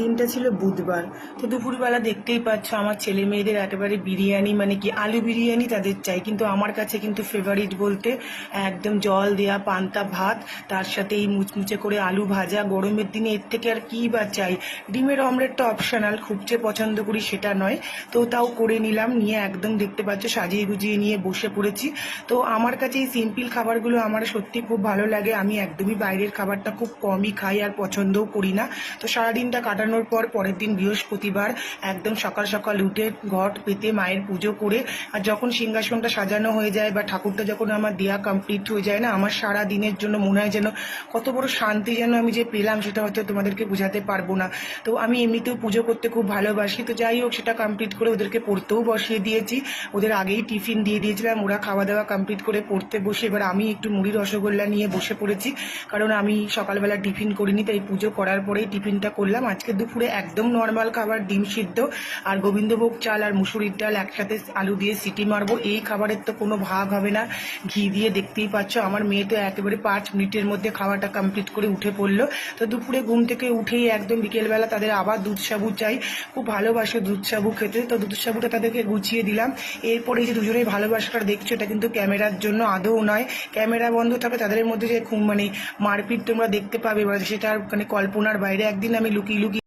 দিনটা ছিল বুধবার। তো দুপুরবেলা দেখতেই পাচ্ছ, আমার ছেলে মেয়েদের একেবারে বিরিয়ানি মানে কি আলু বিরিয়ানি তাদের চাই। কিন্তু আমার কাছে কিন্তু ফেভারিট বলতে একদম জল দেয়া পান্তা ভাত, তার সাথে এই মুচমুচে করে আলু ভাজা। গরমের দিনে এর থেকে আর কি বা চাই? ডিমের অমলেটটা অপশনাল খুব যে পছন্দ করি সেটা নয়। তো তাও করে নিলাম, নিয়ে একদম দেখতে পাচ্ছ, সাজিয়ে গুজিয়ে নিয়ে বসে পড়েছি। তো আমার কাছে এই সিম্পল খাবারগুলো আমার সত্যি খুব ভালো লাগে। আমি একদমই বাইরের খাবারটা খুব কমই খাই আর পছন্দও করি না। তো সারাদিনটা কাটানোর পর পরের দিন বৃহস্পতিবার একদম সকাল সকাল উঠে ঘট পেতে মায়ের পুজো করে, আর যখন সিংহাসনটা সাজানো হয়ে যায় বা ঠাকুরটা যখন আমার দেয়া কমপ্লিট হয়ে যায় না, আমার সারা দিনের জন্য মনে হয় যেন কত বড় শান্তি যেন আমি যে পেলাম, সেটা হয়তো তোমাদেরকে বোঝাতে পারব না। তো আমি এমনিতেও পুজো করতে খুব ভালোবাসি। তো যাই হোক, সেটা কমপ্লিট করে ওদেরকে পড়তেও বসিয়ে দিয়েছি। ওদের আগেই টিফিন দিয়ে দিয়েছিলাম, ওরা খাওয়া দাওয়া কমপ্লিট করে পড়তে বসে, এবার আমি একটু মুড়ি রসগোল্লা নিয়ে বসে পড়েছি। কারণ আমি সকালবেলা টিফিন করিনি, তাই পুজো করার পরেই টিফিনটা করলাম। আজকে দুপুরে একদম নর্মাল খাবার, ডিম সিদ্ধ আর গোবিন্দভোগ চাল আর মুসুরির ডাল একসাথে আলু দিয়ে সিটি মারবো। এই খাবারের তো কোনো ভাগ হবে না। ঘি দিয়ে দেখতেই পাচ্ছ, আমার মেয়ে তো একেবারে পাঁচ মিনিটের মধ্যে খাওয়াটা কমপ্লিট করে উঠে পড়ল। তো দুপুরে ঘুম থেকে উঠেই একদম বিকেলবেলা তাদের আবার দুধ সাবু চাই। খুব ভালোবাসে দুধ সাবু খেতে। তো দুধ সাবুটা তাদেরকে গুছিয়ে দিলাম। এরপরে যে দুজনেই ভালোবাসাটা দেখছ, এটা কিন্তু ক্যামেরার জন্য আদৌ নয়। ক্যামেরা বন্ধ থাকে তাদের মধ্যে যে মানে মারপিট তোমরা দেখতে পাবে সেটা মানে কল্পনার বাইরে। একদিন আমি লুকিয়ে লুকিয়ে